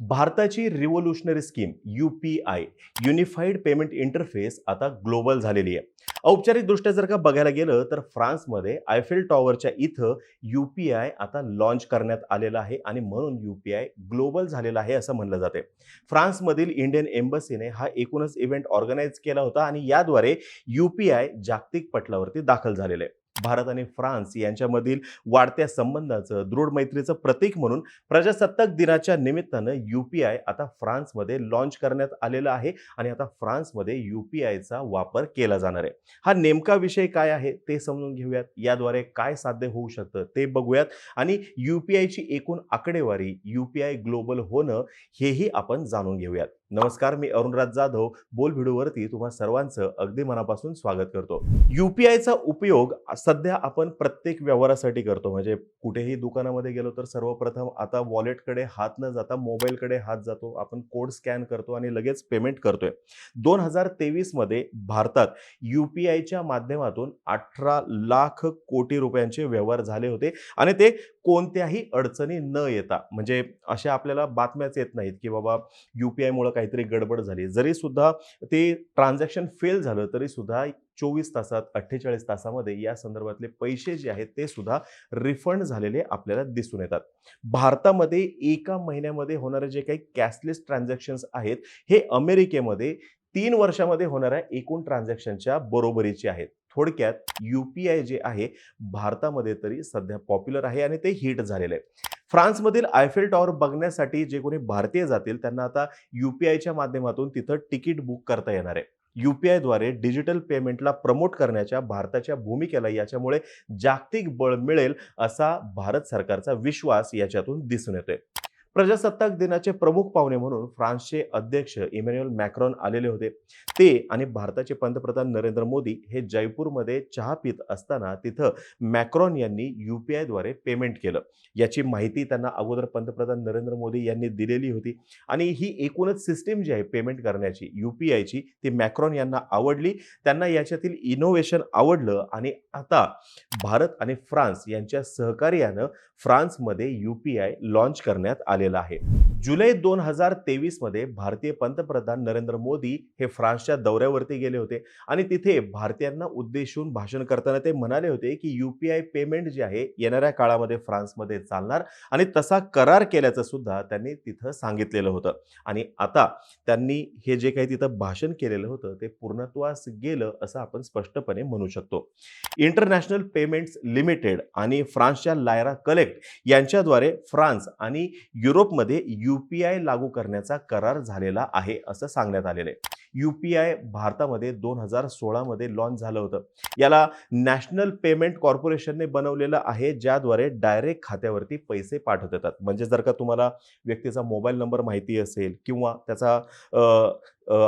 भारताची revolutionary scheme U P I unified payment interface आता global झालेली आहे. औपचारिकदृष्ट्या जर का बघायला गेलं तर फ्रान्समध्ये आयफेल टॉवरच्या इथं यू पी आय आता लॉन्च करण्यात आलेलं आहे आणि म्हणून यू पी आय ग्लोबल झालेलं आहे असं म्हणलं जाते फ्रान्समधील इंडियन एम्बसीने हा एकूणच इव्हेंट ऑर्गनाईज केला होता आणि याद्वारे यू पी आय जागतिक पटलावरती दाखल झालेलं आहे. भारत आणि फ्रान्स यांच्यामधील वाढत्या संबंधाचं दृढ मैत्रीचं प्रतीक म्हणून प्रजासत्ताक दिनाच्या निमित्तानं यू पी आय आता फ्रान्समध्ये लॉन्च करण्यात आलेलं आहे आणि आता फ्रान्समध्ये यू पी आयचा वापर केला जाणार आहे. हा नेमका विषय काय आहे ते समजून घेऊयात. याद्वारे काय साध्य होऊ शकतं ते बघूयात. आणि यू पी आयची एकूण आकडेवारी यू पी आय ग्लोबल होणं हेही आपण जाणून घेऊयात. नमस्कार मी अरुणराज जाधव. बोल व्हिडिओवरती तुम्हा सर्वांचं अगदी मनापासून स्वागत करतो. यू पी आयचा उपयोग सध्या आपण प्रत्येक व्यवहारासाठी करतो. म्हणजे कुठेही दुकानामध्ये गेलो तर सर्वप्रथम आता वॉलेटकडे हात न जाता मोबाईलकडे हात जातो. आपण कोड स्कॅन करतो आणि लगेच पेमेंट करतोय. दोन हजार तेवीसमध्ये भारतात यू पी आयच्या माध्यमातून अठरा लाख कोटी रुपयांचे व्यवहार झाले होते आणि ते कोणत्याही अडचणी न येता म्हणजे अशा आपल्याला बातम्याच येत नाहीत की बाबा यू पी आयमुळं काहीतरी गडबड झाली. जरी सुद्धा ते ट्रान्झॅक्शन फेल झालं तरी सुद्धा चोवीस तासात अठ्ठेचाळीस तासामध्ये या संदर्भातले पैसे जे आहेत ते सुद्धा रिफंड झालेले आपल्याला दिसून येतात. भारतामध्ये एका महिन्यामध्ये होणारे जे काही कॅशलेस ट्रान्झॅक्शन्स आहेत हे अमेरिकेमध्ये तीन वर्षामध्ये होणाऱ्या एकूण ट्रान्झॅक्शनच्या बरोबरीचे आहेत. थोडक्यात यू पी आय जे आहे भारतामध्ये तरी सध्या पॉप्युलर आहे आणि ते हिट झालेलं आहे. फ्रान्समधील आयफेल टॉवर बघण्यासाठी जे कोणी भारतीय जातील त्यांना आता यू पी आयच्या माध्यमातून तिथं तिकीट बुक करता येणार आहे. यू पी आयद्वारे डिजिटल पेमेंटला प्रमोट करण्याच्या भारताच्या भूमिकेला याच्यामुळे जागतिक बळ मिळेल असा भारत सरकारचा विश्वास याच्यातून दिसून येतोय. प्रजासत्ताक दिनाचे प्रमुख पाहुणे म्हणून फ्रान्सचे अध्यक्ष इमॅन्युअल मॅक्रॉन आलेले होते. ते आणि भारताचे पंतप्रधान नरेंद्र मोदी हे जयपूरमध्ये चहा पित असताना तिथं मॅक्रॉन यांनी यू पी आयद्वारे पेमेंट केलं. याची माहिती त्यांना अगोदर पंतप्रधान नरेंद्र मोदी यांनी दिलेली होती. आणि ही एकूणच सिस्टीम जी आहे पेमेंट करण्याची यू पी आयची ती मॅक्रॉन यांना आवडली. त्यांना याच्यातील इनोव्हेशन आवडलं. आणि आता भारत आणि फ्रान्स यांच्या सहकार्यानं फ्रान्समध्ये यू पी आय लॉन्च करण्यात आलेलं आहे. जुलै दोन हजार तेवीसमध्ये भारतीय पंतप्रधान नरेंद्र मोदी हे फ्रान्सच्या दौऱ्यावरती गेले होते. आणि तिथे भारतीयांना उद्देशून भाषण करताना ते म्हणाले होते की यू पी आय पेमेंट जे आहे येणाऱ्या काळामध्ये फ्रान्समध्ये चालणार आणि तसा करार केल्याचं सुद्धा त्यांनी तिथं सांगितलेलं होतं. आणि आता त्यांनी हे जे काही तिथं भाषण केलेलं होतं ते पूर्णत्वास गेलं असं आपण स्पष्टपणे म्हणू शकतो. इंटरनॅशनल पेमेंट्स लिमिटेड आणि फ्रान्सच्या लायरा कलेक्ट यांच्याद्वारे फ्रान्स आणि युरोपमध्ये यू पी आय लागू करण्याचा करार झालेला आहे असं सांगण्यात आलेलं आहे. यू पी आय भारतामध्ये दोन हजार सोळामध्ये लॉन्च झालं होतं. याला नॅशनल पेमेंट कॉर्पोरेशनने बनवलेलं आहे ज्याद्वारे डायरेक्ट खात्यावरती पैसे पाठवत येतात. म्हणजे जर का तुम्हाला व्यक्तीचा मोबाईल नंबर माहिती असेल किंवा त्याचा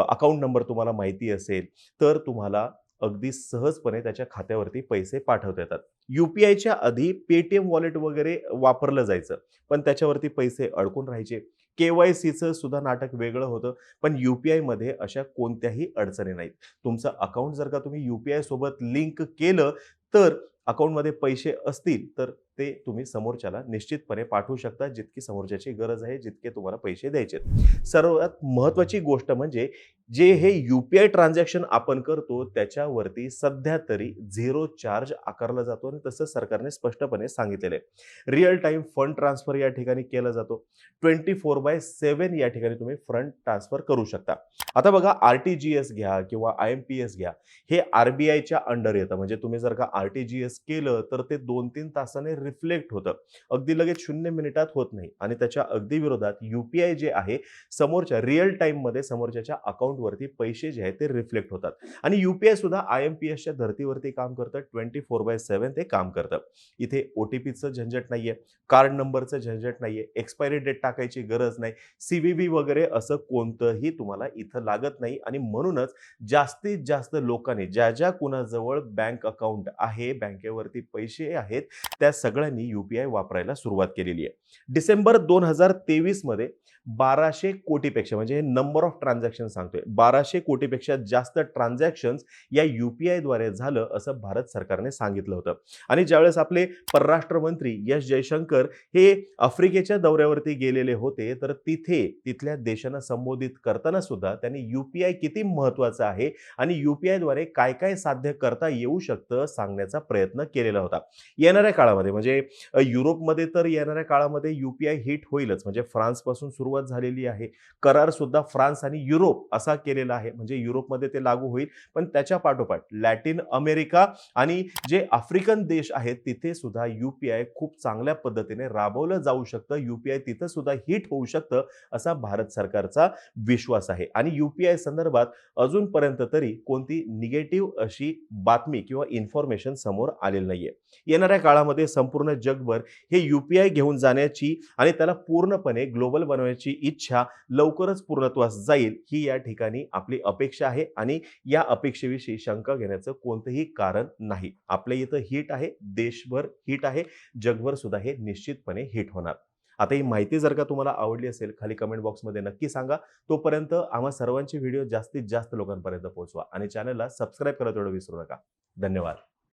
अकाउंट नंबर तुम्हाला माहिती असेल तर तुम्हाला अगदी सहजपणे त्याच्या खात्यावरती पैसे पाठवता येतात. यू पी आयच्या आधी पेटीएम वॉलेट वगैरे वापरलं जायचं पण त्याच्यावरती पैसे अडकून राहायचे. के वाय सीचं सुद्धा नाटक वेगळं होतं पण यू पी आयमध्ये अशा कोणत्याही अडचणी नाहीत. तुमचं अकाउंट जर का तुम्ही यू पी आय सोबत लिंक केलं तर अकाउंटमध्ये पैसे असतील तर ते तुम्ही समोरच्याला निश्चितपणे पाठवू शकता जितकी समोरच्याची गरज आहे जितके तुम्हाला पैसे द्यायचे सर्वात महत्त्वाची गोष्ट म्हणजे जे हे यू पी आय ट्रान्झॅक्शन आपण करतो त्याच्यावरती सध्या तरी झिरो चार्ज आकारला जातो आणि तसं सरकारने स्पष्टपणे सांगितलेलं आहे. रिअल टाईम फंड ट्रान्सफर या ठिकाणी केला जातो. ट्वेंटी फोर बाय सेवन या ठिकाणी तुम्ही फंड ट्रान्सफर करू शकता. आता बघा आर टी जी एस घ्या किंवा आय एम पी एस घ्या. हे आर बी आयच्या अंडर येतं. म्हणजे तुम्ही जर का आर टी जी एस केलं तर ते दोन तीन तासाने रिफ्लेक्ट होतं. अगदी लगेच शून्य मिनिटात होत नाही. आणि त्याच्या अगदी विरोधात यू पी आय जे आहे समोरच्या रिअल टाईममध्ये समोरच्याच्या अकाउंटवरती पैसे जे आहेत ते रिफ्लेक्ट होतात. आणि यू पी आय सुद्धा आय एम पी एसच्या धर्तीवरती काम करतं. ट्वेंटी फोर बाय सेवन ते काम करतं. इथे ओ टी पीचं झंझट नाही आहे कार्ड नंबरचं झंझट नाही आहे एक्सपायरी डेट टाकायची गरज नाही. सी व्ही बी वगैरे असं कोणतंही तुम्हाला इथं लागत नाही. आणि म्हणूनच जास्तीत जास्त लोकांनी ज्या ज्या कुणाजवळ बँक अकाउंट आहे बँकेवरती पैसे आहेत त्या सगळ्या सगळ्यांनी यू पी आय वापरायला सुरुवात केलेली आहे. डिसेंबर दोन हजार तेवीसमध्ये बाराशे कोटीपेक्षा म्हणजे हे नंबर ऑफ ट्रान्झॅक्शन सांगतोय. बाराशे कोटीपेक्षा जास्त ट्रान्झॅक्शन्स या यू पी आयद्वारे झालं असं भारत सरकारने सांगितलं होतं. आणि ज्यावेळेस आपले परराष्ट्र मंत्री यश जयशंकर हे आफ्रिकेच्या दौऱ्यावरती गेलेले होते तर तिथे तिथल्या देशांना संबोधित करताना सुद्धा त्यांनी यू पी आय किती महत्त्वाचं आहे आणि यू पी आयद्वारे काय काय साध्य करता येऊ शकतं सांगण्याचा प्रयत्न केलेला होता. येणाऱ्या काळामध्ये म्हणजे युरोपमध्ये तर येणाऱ्या काळामध्ये यू पी आय हिट होईलच. म्हणजे फ्रान्सपासून सुरू सुरुवात झालेली आहे. करार सुद्धा फ्रान्स आणि युरोप असा केलेला आहे. म्हणजे युरोपमध्ये ते लागू होईल. पण त्याच्या पाठोपाठ लॅटिन अमेरिका आणि जे आफ्रिकन देश आहेत तिथे सुद्धा युपीआय खूप चांगल्या पद्धतीने राबवलं जाऊ शकतं. युपीआय तिथं सुद्धा हिट होऊ शकतं असा भारत सरकारचा विश्वास आहे. आणि युपीआय संदर्भात अजूनपर्यंत तरी कोणती निगेटिव्ह अशी बातमी किंवा इन्फॉर्मेशन समोर आलेली नाहीये. येणाऱ्या काळामध्ये संपूर्ण जगभर हे युपीआय घेऊन जाण्याची आणि त्याला पूर्णपणे ग्लोबल बनवण्याची इच्छा लवकरच पूर्णत्वास जाईल ही या ठिकाणी आपली अपेक्षा आहे आणि या अपेक्षेविषयी शंका घेण्याचं कोणतंही कारण नाही. आपल्या इथं हिट आहे देशभर हिट आहे जगभर सुद्धा हे निश्चितपणे हिट होणार. आता ही माहिती जर का तुम्हाला आवडली असेल खाली कमेंट बॉक्समध्ये नक्की सांगा. तोपर्यंत आम्हा सर्वांचे व्हिडिओ जास्तीत जास्त लोकांपर्यंत पोहोचवा आणि चॅनलला सबस्क्राईब करायला तेवढं विसरू नका. धन्यवाद.